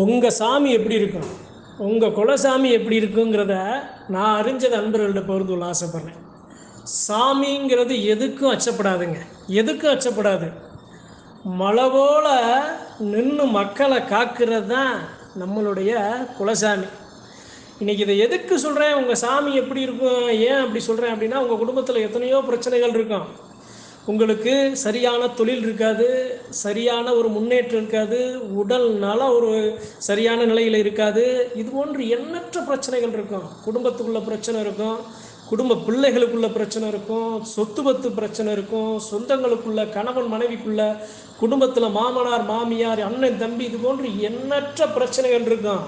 உங்கள் சாமி எப்படி இருக்கும்? உங்கள் குலசாமி எப்படி இருக்குங்கிறத நான் அறிஞ்சது நண்பர்கள்ட்ட பகிர்ந்து ஆசைப்பட்றேன். சாமிங்கிறது எதுக்கும் அச்சப்படாதுங்க. எதுக்கும் அச்சப்படாது. மழை போல நின்று மக்களை காக்கிறது தான் நம்மளுடைய குலசாமி இன்றைக்கி இதை எதுக்கு சொல்கிறேன் உங்கள் சாமி எப்படி இருக்கும்? ஏன் அப்படி சொல்கிறேன் அப்படின்னா உங்கள் குடும்பத்தில் எத்தனையோ பிரச்சனைகள் இருக்கும். உங்களுக்கு சரியான தொழில் இருக்காது சரியான ஒரு முன்னேற்றம் இருக்காது உடல் நல ஒரு சரியான நிலையில் இருக்காது. இது போன்று எண்ணற்ற பிரச்சனைகள் இருக்கும். குடும்பத்துக்குள்ள பிரச்சனை இருக்கும். குடும்ப பிள்ளைகளுக்குள்ள பிரச்சனை இருக்கும். சொத்து பத்து பிரச்சனை இருக்கும். சொந்தங்களுக்குள்ள கணவன் மனைவிக்குள்ள குடும்பத்தில் மாமனார் மாமியார் அண்ணன் தம்பி இது போன்று எண்ணற்ற பிரச்சனைகள் இருக்கும்.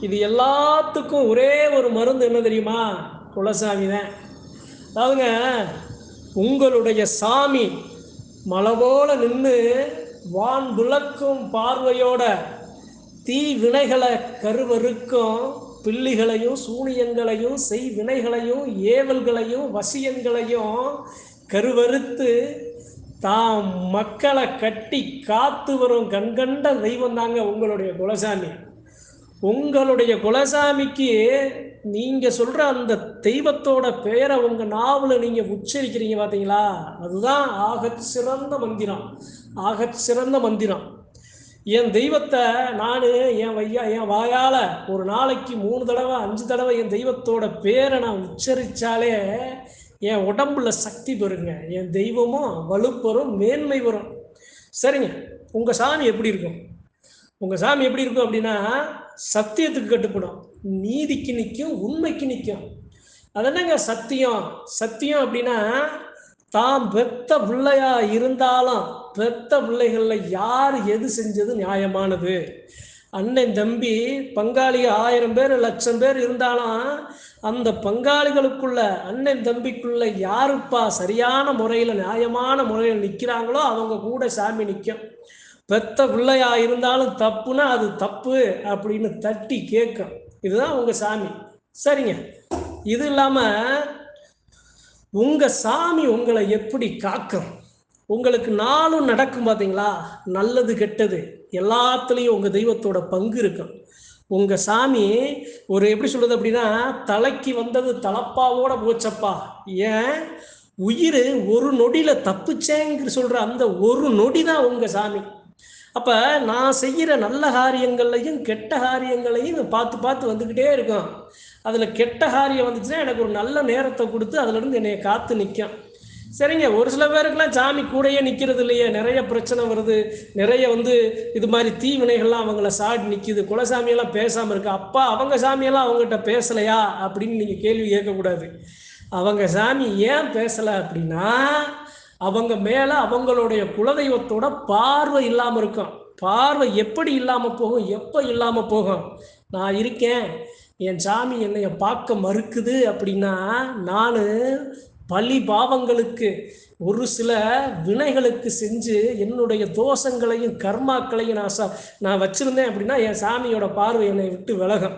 இது எல்லாத்துக்கும் ஒரே ஒரு மருந்து என்ன தெரியுமா? குலசாமி தான். அதாவதுங்க உங்களுடைய சாமி மலை போல நின்று வான் விளக்கும் பார்வையோட தீ வினைகளை கருவறுக்கும் பிள்ளிகளையும் சூனியங்களையும் செய் வினைகளையும் ஏவல்களையும் வசியங்களையும் கருவறுத்து தாம் மக்களை கட்டி காத்து வரும் கண்கண்ட தெய்வம் தாங்க உங்களுடைய குலசாமி. உங்களுடைய குலசாமிக்கு நீங்க சொல்ற அந்த தெய்வத்தோட பெயரை உங்க நாவல நீங்க உச்சரிக்கிறீங்க பாத்தீங்களா? அதுதான் ஆக சிறந்த மந்திரம். ஆக சிறந்த மந்திரம். என் தெய்வத்தை நான் என் வையா என் வாயால் ஒரு நாளைக்கு மூணு தடவை அஞ்சு தடவை என் தெய்வத்தோட பேரை நான் உச்சரித்தாலே என் உடம்புல சக்தி பெறுங்க. என் தெய்வமும் வலுப்பெறும் மேன்மை வரும் சரிங்க. உங்கள் சாமி எப்படி இருக்கும்? உங்கள் சாமி எப்படி இருக்கும் அப்படின்னா சத்தியத்துக்கு கட்டுப்படும். நீதிக்கு நிற்கும் உண்மைக்கு நிற்கும் அது என்னங்க சத்தியம்? சத்தியம் அப்படின்னா தாம் பெத்த பிள்ளையா இருந்தாலும் பெத்த பிள்ளைகளில் யார் எது செஞ்சது நியாயமானது? அண்ணன் தம்பி பங்காளி ஆயிரம் பேர் லட்சம் பேர் இருந்தாலும் அந்த பங்காளிகளுக்குள்ள அண்ணன் தம்பிக்குள்ள யாருப்பா சரியான முறையில் நியாயமான முறையில் நிற்கிறாங்களோ அவங்க கூட சாமி நிற்கும் பெத்த பிள்ளையா இருந்தாலும் தப்புனா அது தப்பு அப்படின்னு தட்டி கேட்கும். இதுதான் உங்கள் சாமி. சரிங்க. இது இல்லாமல் உங்கள் சாமி உங்களை எப்படி காக்கும்? உங்களுக்கு நாளும் நடக்கும் பார்த்தீங்களா நல்லது கெட்டது எல்லாத்துலேயும் உங்கள் தெய்வத்தோட பங்கு இருக்கும். உங்கள் சாமி ஒரு எப்படி சொல்கிறது அப்படின்னா தலைக்கு வந்தது தலப்பாவோட போச்சப்பா. ஏன்? உயிர் ஒரு நொடியில் தப்புச்சேங்கிற சொல்கிற அந்த ஒரு நொடி தான் உங்கள் சாமி. அப்ப நான் செய்கிற நல்ல காரியங்கள்லையும் கெட்ட காரியங்களையும் பார்த்து பார்த்து வந்துக்கிட்டே இருக்கும் அதுல கெட்ட காரியம் வந்துச்சுன்னா எனக்கு ஒரு நல்ல நேரத்தை கொடுத்து அதுல இருந்து என்னைய காத்து நிற்கும் சரிங்க ஒரு சில பேருக்குலாம் சாமி கூடயே நிற்கிறது இல்லையே. நிறைய பிரச்சனை வருது. நிறைய வந்து இது மாதிரி தீவினைகள்லாம் அவங்கள சாடி நிற்கிது குலசாமியெல்லாம் பேசாமல் இருக்கு. அப்பா அவங்க சாமியெல்லாம் அவங்ககிட்ட பேசலையா? அப்படின்னு நீங்கள் கேள்வி கேட்கக்கூடாது. அவங்க சாமி ஏன் பேசலை அப்படின்னா அவங்க மேலே அவங்களுடைய குலதெய்வத்தோட பார்வை இல்லாமல் இருக்கும் பார்வை எப்படி இல்லாமல் போகும்? எப்போ இல்லாமல் போகும்? நான் இருக்கேன். என் சாமி என்னைய பார்க்க மறுக்குது அப்படின்னா நான் பழி பாவங்களுக்கு ஒரு சில வினைகளுக்கு செஞ்சு என்னுடைய தோஷங்களையும் கர்மாக்களையும் நான் ச நான் வச்சுருந்தேன் அப்படின்னா என் சாமியோட பார்வை என்னை விட்டு விலகும்.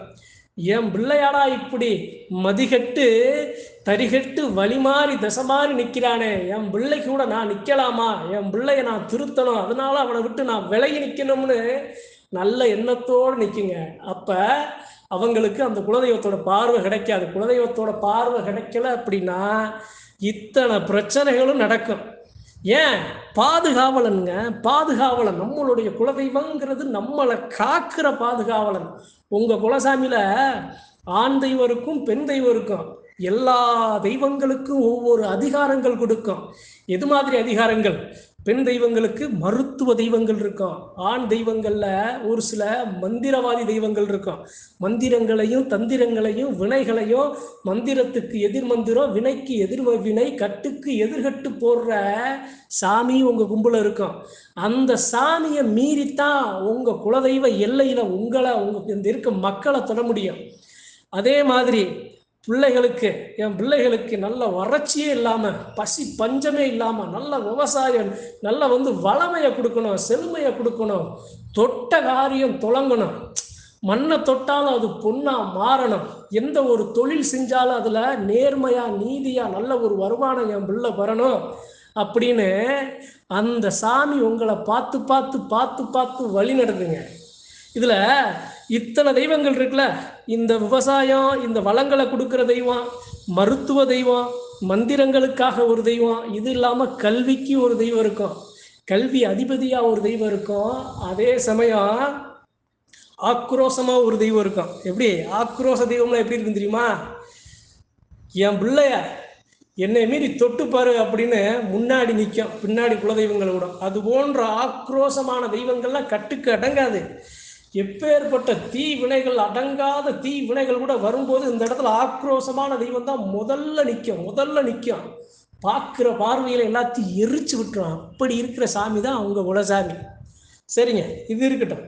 என் பிள்ளையாடா இப்படி மதிகட்டு தரிகட்டு வழி மாறி தசை மாறி நிற்கிறானே. என் பிள்ளை கூட நான் நிற்கலாமா? என் பிள்ளைய நான் திருத்தணும். அதனால அவனை விட்டு நான் விலகி நிற்கணும்னு நல்ல எண்ணத்தோடு நிற்குங்க. அப்போ அவங்களுக்கு அந்த குலதெய்வத்தோட பார்வை கிடைக்காது. குலதெய்வத்தோட பார்வை கிடைக்கல அப்படின்னா இத்தனை பிரச்சனைகளும் நடக்கும். ஏன்? பாதுகாவலனுங்க. பாதுகாவலன் நம்மளுடைய குலதெய்வங்கிறது நம்மளை காக்கிற பாதுகாவலன். உங்க குலசாமியில ஆண் தெய்வம் இருக்கும் பெண் தெய்வம் இருக்கும் எல்லா தெய்வங்களுக்கும் ஒவ்வொரு அதிகாரங்கள் கொடுக்கும். எது மாதிரி அதிகாரங்கள்? பெண் தெய்வங்களுக்கு மருத்துவ தெய்வங்கள் இருக்கும் ஆண் தெய்வங்கள்ல ஒரு சில மந்திரவாதி தெய்வங்கள் இருக்கும் மந்திரங்களையும் தந்திரங்களையும் வினைகளையும் மந்திரத்துக்கு எதிர் மந்திரம் வினைக்கு எதிர் வினை கட்டுக்கு எதிர்கட்டு போடுற சாமி உங்க கும்பல இருக்கும் அந்த சாமியை மீறித்தான் உங்க குலதெய்வ எல்லையில உங்களை உங்க இந்த இருக்க மக்களை தொட முடியும். அதே மாதிரி பிள்ளைகளுக்கு என் பிள்ளைகளுக்கு நல்ல வறட்சியே இல்லாமல் பசி பஞ்சமே இல்லாமல் நல்ல விவசாயம் நல்ல வந்து வளமையை கொடுக்கணும் செழுமையை கொடுக்கணும் தொட்ட காரியம் தொடங்கணும். மண்ணை தொட்டாலும் அது பொண்ணா மாறணும். எந்த ஒரு தொழில் செஞ்சாலும் அதில் நேர்மையா நீதியா நல்ல ஒரு வருமானம் என் பிள்ளை வரணும். அப்படின்னு அந்த சாமி உங்களை பார்த்து பார்த்து பார்த்து பார்த்து வழி நடத்துங்க. இதில் இத்தனை தெய்வங்கள் இருக்குல்ல? இந்த விவசாயம் இந்த வளங்களை கொடுக்குற தெய்வம் மருத்துவ தெய்வம் மந்திரங்களுக்காக ஒரு தெய்வம் இது இல்லாமல் கல்விக்கு ஒரு தெய்வம் இருக்கும். கல்வி அதிபதியாக ஒரு தெய்வம் இருக்கும். அதே சமயம் ஆக்ரோஷமாக ஒரு தெய்வம் இருக்கும். எப்படி? ஆக்ரோஷ தெய்வம்லாம் எப்படி இருக்கும் தெரியுமா? என் பிள்ளைய என்னை மீறி தொட்டுப்பாரு அப்படின்னு முன்னாடி நிற்கும் பின்னாடி குலதெய்வங்களை விடும். அது போன்ற ஆக்ரோஷமான தெய்வங்கள்லாம் கட்டுக்கு அடங்காது. எப்பேற்பட்ட தீ வினைகள் அடங்காத தீ வினைகள் கூட வரும்போது இந்த இடத்துல ஆக்ரோஷமான தெய்வம் தான் முதல்ல நிற்கும் முதல்ல நிற்கும் பார்க்குற பார்வையில் எல்லாத்தையும் எரிச்சு விட்டுரும். அப்படி இருக்கிற சாமி தான் அவங்க குலசாமி. சரிங்க இது இருக்கட்டும்.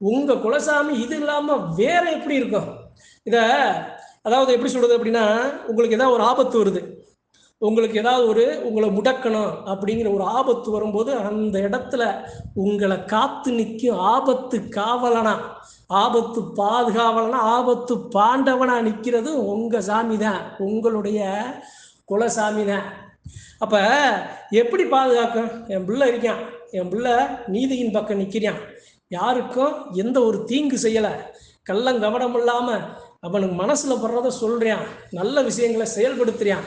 உங்கள் குலசாமி இது இல்லாமல் வேற எப்படி இருக்கும்? இதை அதாவது எப்படி சொல்கிறது அப்படின்னா உங்களுக்கு ஏதாவது ஒரு ஆபத்து வருது. உங்களுக்கு ஏதாவது ஒரு உங்களை முடக்கணும் அப்படிங்கிற ஒரு ஆபத்து வரும்போது அந்த இடத்துல உங்களை காத்து நிற்கும் ஆபத்து காவலனா ஆபத்து பாதுகாவலனா ஆபத்து பாண்டவனா நிற்கிறது உங்கள் சாமி தான் உங்களுடைய குலசாமி தான். அப்போ எப்படி பாதுகாக்கும்? என் பிள்ளை இருக்கான் என் பிள்ளை நீதியின் பக்கம் நிற்கிறான் யாருக்கும் எந்த ஒரு தீங்கு செய்யலை. கள்ளங்கவடம் இல்லாமல் அவனுக்கு மனசில் படுறத சொல்கிறான் நல்ல விஷயங்களை செயல்படுத்துகிறான்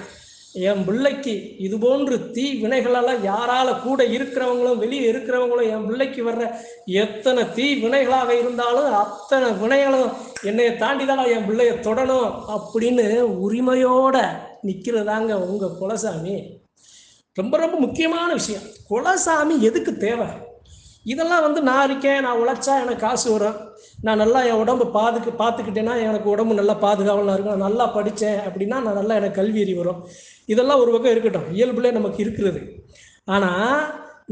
என் பிள்ளைக்கு இது போன்று தீ வினைகளெல்லாம் யாரால கூட இருக்கிறவங்களும் வெளியே இருக்கிறவங்களும் என் பிள்ளைக்கு வர்ற எத்தனை தீ வினைகளாக இருந்தாலும் அத்தனை வினைகளும் என்னைய தாண்டிதான் என் பிள்ளைய தொடணும் அப்படின்னு உரிமையோட நிற்கிறதாங்க உங்கள் குலசாமி. ரொம்ப ரொம்ப முக்கியமான விஷயம். குலசாமி எதுக்கு தேவை? இதெல்லாம் வந்து நான் இருக்கேன் நான் உழைச்சா எனக்கு காசு வரும். நான் நல்லா என் உடம்பு பாதுக்கு பார்த்துக்கிட்டேன்னா எனக்கு உடம்பு நல்லா பாதுகாவலாக இருக்கும். நான் நல்லா படித்தேன் அப்படின்னா நான் நல்லா எனக்கு கல்வி அறிவு வரும். இதெல்லாம் ஒரு பக்கம் இருக்கட்டும். இயல்புலே நமக்கு இருக்கிறது. ஆனால்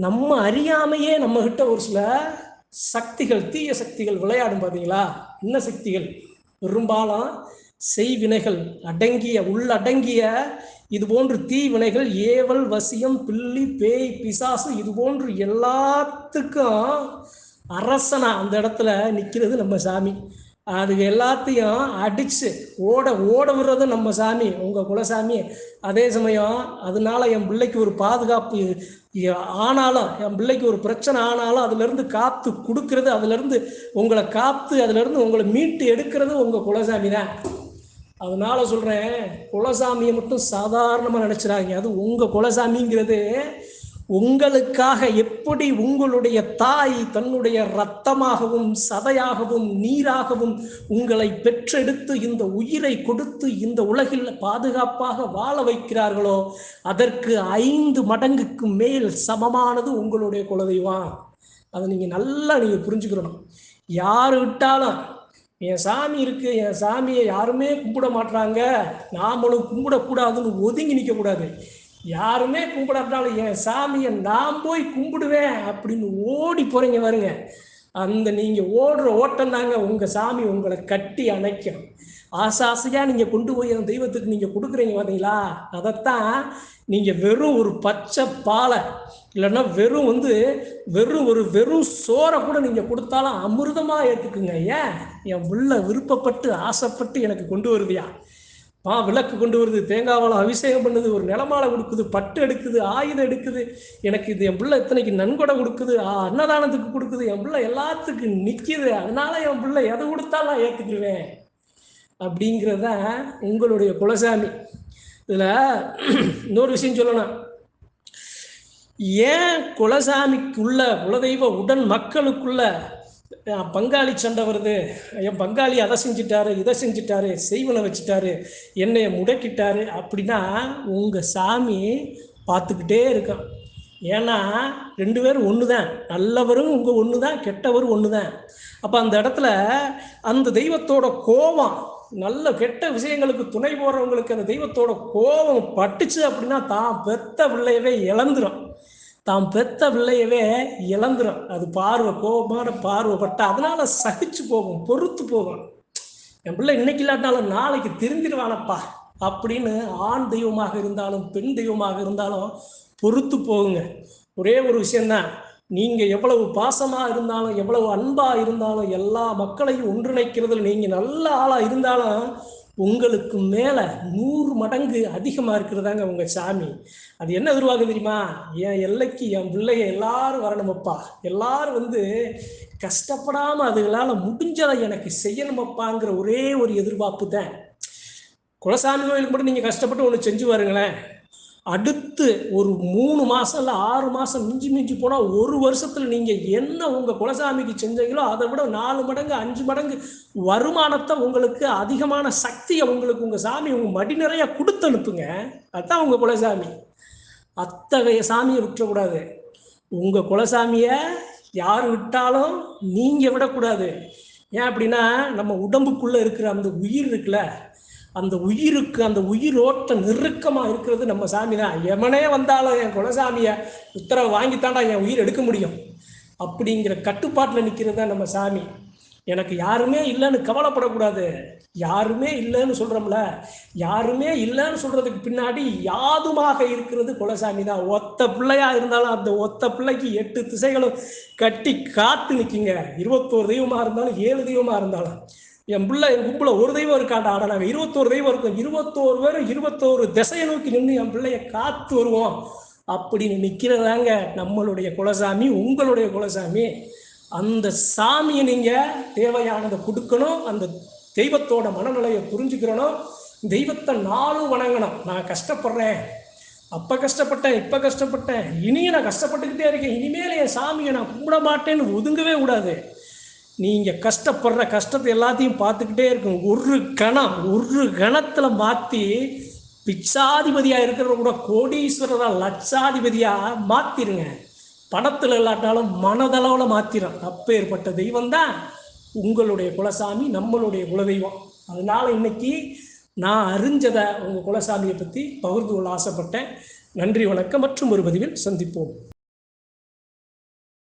நம்ம அறியாமையே நம்மக்கிட்ட ஒரு சில சக்திகள் தீய சக்திகள் விளையாடும் பார்த்தீங்களா என்ன சக்திகள்? பெரும்பாலும் செய்வினைகள் அடங்கிய உள்ளடங்கிய இது போன்று தீவினைகள் ஏவல் வசியம் பில்லி பேய் பிசாசு இது போன்று எல்லாத்துக்கும் அரசனா அந்த இடத்துல நிற்கிறது நம்ம சாமி. அது எல்லாத்தையும் அடிச்சு ஓட ஓட விடுறது நம்ம சாமி உங்கள் குலசாமி. அதே சமயம் அதனால என் பிள்ளைக்கு ஒரு பாதுகாப்பு ஆனாலும் என் பிள்ளைக்கு ஒரு பிரச்சனை ஆனாலும் அதுலேருந்து காத்து கொடுக்கறது அதுலேருந்து உங்களை காத்து அதுலேருந்து உங்களை மீட்டு எடுக்கிறது உங்கள் குலசாமி தான். அதனால சொல்கிறேன் குலசாமியை மட்டும் சாதாரணமாக நினச்சிடாங்க அது உங்கள் குலசாமிங்கிறது உங்களுக்காக எப்படி உங்களுடைய தாய் தன்னுடைய ரத்தமாகவும் சதையாகவும் நீராகவும் உங்களை பெற்றெடுத்து இந்த உயிரை கொடுத்து இந்த உலகில் பாதுகாப்பாக வாழ வைக்கிறார்களோ அதற்கு ஐந்து மடங்குக்கு மேல் சமமானது உங்களுடைய குலதெய்வம். அதை நீங்கள் நல்லா நீங்கள் புரிஞ்சுக்கிறணும் யார் விட்டாலும் என் சாமி இருக்கு என் சாமியை யாருமே கும்பிட மாட்டாங்க நாமளும் கும்பிடக்கூடாதுன்னு ஒதுங்கி நிற்கக்கூடாது யாருமே கும்பிடாட்டாலும் என் சாமியை நான் போய் கும்பிடுவேன் அப்படின்னு ஓடி போறீங்க வருங்க அந்த நீங்கள் ஓடுற ஓட்டம் தாங்க உங்கள் சாமி உங்களை கட்டி அணைக்கும் ஆசை ஆசையாக நீங்கள் கொண்டு போய் அந்த தெய்வத்துக்கு நீங்கள் கொடுக்குறீங்க பார்த்தீங்களா அதைத்தான் நீங்கள் வெறும் ஒரு பச்சை பாலை இல்லைன்னா வெறும் வந்து வெறும் ஒரு வெறும் சோறை கூட நீங்கள் கொடுத்தாலும் அமிர்தமாக ஏற்றுக்குங்க ஏன்? என் உள்ள விருப்பப்பட்டு ஆசைப்பட்டு எனக்கு கொண்டு வருவியா? பா விளக்கு கொண்டு வருது தேங்காவால் அபிஷேகம் பண்ணுது ஒரு நிலமாலை கொடுக்குது பட்டு எடுக்குது ஆயுதம் எடுக்குது. எனக்கு இது என் பிள்ளை இத்தனைக்கு நன்கொடை கொடுக்குது அன்னதானத்துக்கு கொடுக்குது என் பிள்ளை எல்லாத்துக்கும் நிற்கிது அதனால என் பிள்ளை எதை கொடுத்தாலும் நான் ஏற்றுக்குருவேன் அப்படிங்கிறத உங்களுடைய குலசாமி. இதில் இன்னொரு விஷயம் சொல்லணும். ஏன் குலசாமிக்குள்ள குலதெய்வ உடன் மக்களுக்குள்ள பங்காளி சண்டை வருது. என் பங்காளி அதை செஞ்சிட்டாரு இதை செஞ்சிட்டாரு செய்வனை வச்சுட்டாரு என்னைய முடக்கிட்டாரு அப்படின்னா உங்கள் சாமி பார்த்துக்கிட்டே இருக்கான். ஏன்னா ரெண்டு பேரும் ஒன்று தான் நல்லவரும் உங்கள் ஒன்று தான் கெட்டவரும் ஒன்று தான் அப்போ அந்த இடத்துல அந்த தெய்வத்தோட கோபம் நல்ல கெட்ட விஷயங்களுக்கு துணை போடுறவங்களுக்கு அந்த தெய்வத்தோட கோபம் பட்டுச்சு அப்படின்னா தான் பெத்த பிள்ளையவே இழந்துடும் தாம் பெத்த பிள்ளையவே இழந்துடும் அது பார்வை கோபமான பார்வைப்பட்ட அதனால சகிச்சு போகும் பொறுத்து போகும். என் பிள்ளை இன்னைக்கு இல்லாட்டாலும் நாளைக்கு திருந்திடுவானப்பா. அப்படின்னு ஆண் தெய்வமாக இருந்தாலும் பெண் தெய்வமாக இருந்தாலும் பொறுத்து போகுங்க. ஒரே ஒரு விஷயந்தான் நீங்கள் எவ்வளவு பாசமாக இருந்தாலும் எவ்வளவு அன்பாக இருந்தாலும் எல்லா மக்களையும் ஒன்றிணைக்கிறதுல நீங்கள் நல்ல ஆளாக இருந்தாலும் உங்களுக்கு மேலே நூறு மடங்கு அதிகமாக இருக்கிறதாங்க உங்கள் சாமி. அது என்ன எதிர்பார்க்க தெரியுமா? என் எல்லைக்கு என் பிள்ளைய எல்லாரும் வரணுமப்பா எல்லாரும் வந்து கஷ்டப்படாமல் அதுகளால முடிஞ்சதை எனக்கு செய்யணுமப்பாங்கிற ஒரே ஒரு எதிர்பார்ப்பு தான். குலசாமி கோயிலுக்கு மட்டும் நீங்கள் கஷ்டப்பட்டு ஒன்று செஞ்சு பாருங்களேன். அடுத்து ஒரு மூணு மாதம் இல்லை ஆறு மாதம் மிஞ்சி மிஞ்சி போனால் ஒரு வருஷத்தில் நீங்கள் என்ன உங்கள் குலசாமிக்கு செஞ்சீங்களோ அதை விட நாலு மடங்கு அஞ்சு மடங்கு வருமானத்தை உங்களுக்கு அதிகமான சக்தியை உங்களுக்கு உங்கள் சாமி உங்கள் மடி நிறைய கொடுத்து அனுப்புங்க. அதுதான் உங்கள் குலசாமி. அத்தகைய சாமியை விட்டுறக்கூடாது. உங்கள் குலசாமியை யார் விட்டாலும் நீங்கள் விடக்கூடாது. ஏன் அப்படின்னா நம்ம உடம்புக்குள்ளே இருக்கிற அந்த உயிர் இருக்குல்ல அந்த உயிருக்கு அந்த உயிரோட்ட நெருக்கமாக இருக்கிறது நம்ம சாமி தான். எவனே வந்தாலும் என் குலசாமியை உத்தரவு வாங்கித்தாண்டா என் உயிர் எடுக்க முடியும். அப்படிங்கிற கட்டுப்பாட்டில் நிற்கிறது தான் நம்ம சாமி. எனக்கு யாருமே இல்லைன்னு கவலைப்படக்கூடாது. யாருமே இல்லைன்னு சொல்கிறோம்ல யாருமே இல்லைன்னு சொல்கிறதுக்கு பின்னாடி யாதுமாக இருக்கிறது குலசாமி தான். ஒத்த பிள்ளையாக இருந்தாலும் அந்த ஒத்த பிள்ளைக்கு எட்டு திசைகளும் கட்டி காத்து நிற்கிங்க இருபத்தோரு தெய்வமாக இருந்தாலும் ஏழு தெய்வமாக இருந்தாலும். என் பிள்ளை என் கும்பல ஒரு தெய்வம் இருக்காண்டா ஆடா நாங்கள் இருபத்தோரு தெய்வம் இருக்கும். இருபத்தோரு பேர் இருபத்தோரு திசையை நோக்கி நின்று என் பிள்ளைய காத்து வருவோம். அப்படின்னு நிக்கிறதாங்க நம்மளுடைய குலசாமி உங்களுடைய குலசாமி. அந்த சாமியை நீங்கள் தேவையானதை கொடுக்கணும் அந்த தெய்வத்தோட மனநிலையை புரிஞ்சுக்கிறணும். தெய்வத்தை நாளும் வணங்கணும். நான் கஷ்டப்படுறேன். அப்போ கஷ்டப்பட்டேன் இப்போ கஷ்டப்பட்டேன். இனியும் நான் கஷ்டப்பட்டுக்கிட்டே இருக்கேன். இனிமேல் என் சாமியை நான் கும்பிட மாட்டேன்னு ஒதுங்கவே கூடாது. நீங்கள் கஷ்டப்படுற கஷ்டத்தை எல்லாத்தையும் பார்த்துக்கிட்டே இருக்கும் ஒரு கணம் ஒரு கணத்தில் மாற்றி பிச்சாதிபதியாக இருக்கிறவங்க கூட கோடீஸ்வரராக லட்சாதிபதியாக மாற்றிருங்க பணத்தில் இல்லாட்டாலும் மனதளவில் மாற்றிடும் அப்பேற்பட்ட தெய்வம் தான் உங்களுடைய குலசாமி நம்மளுடைய குலதெய்வம். அதனால் இன்னைக்கு நான் அறிஞ்சதை உங்கள் குலசாமியை பற்றி பகிர்ந்து கொள்ள ஆசைப்பட்டேன். நன்றி வணக்கம். மற்றும் ஒரு பதிவில் சந்திப்போம்.